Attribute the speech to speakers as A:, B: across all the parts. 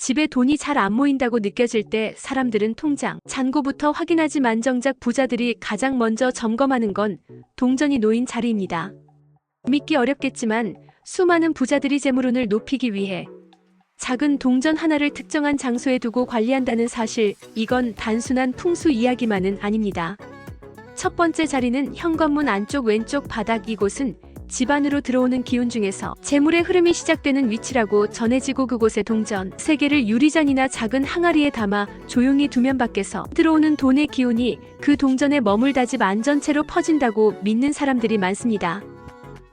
A: 집에 돈이 잘 안 모인다고 느껴질 때 사람들은 통장, 잔고부터 확인하지만 정작 부자들이 가장 먼저 점검하는 건 동전이 놓인 자리입니다. 믿기 어렵겠지만 수많은 부자들이 재물운을 높이기 위해 작은 동전 하나를 특정한 장소에 두고 관리한다는 사실, 이건 단순한 풍수 이야기만은 아닙니다. 첫 번째 자리는 현관문 안쪽 왼쪽 바닥 이곳은 집 안으로 들어오는 기운 중에서 재물의 흐름이 시작되는 위치라고 전해지고 그곳에 동전 세 개를 유리잔이나 작은 항아리에 담아 조용히 두면 밖에서 들어오는 돈의 기운이 그 동전에 머물다 집 안전체로 퍼진다고 믿는 사람들이 많습니다.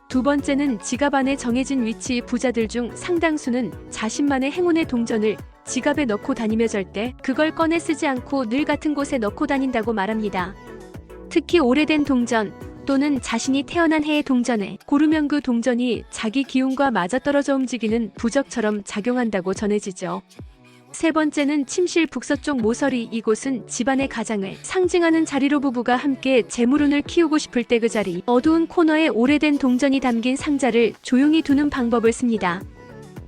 A: 두 번째는 지갑 안에 정해진 위치 부자들 중 상당수는 자신만의 행운의 동전을 지갑에 넣고 다니며 절대 그걸 꺼내 쓰지 않고 늘 같은 곳에 넣고 다닌다고 말합니다. 특히 오래된 동전 또는 자신이 태어난 해의 동전에 고르면 그 동전이 자기 기운과 맞아떨어져 움직이는 부적처럼 작용한다고 전해지죠. 세 번째는 침실 북서쪽 모서리 이곳은 집안의 가장을 상징하는 자리로 부부가 함께 재물운을 키우고 싶을 때 그 자리 어두운 코너에 오래된 동전이 담긴 상자를 조용히 두는 방법을 씁니다.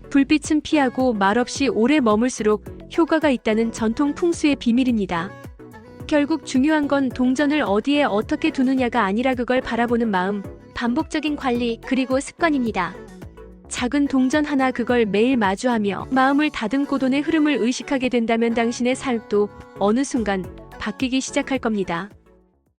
A: 불빛은 피하고 말없이 오래 머물수록 효과가 있다는 전통 풍수의 비밀입니다. 결국 중요한 건 동전을 어디에 어떻게 두느냐가 아니라 그걸 바라보는 마음, 반복적인 관리, 그리고 습관입니다. 작은 동전 하나 그걸 매일 마주하며 마음을 다듬고 돈의 흐름을 의식하게 된다면 당신의 삶도 어느 순간 바뀌기 시작할 겁니다.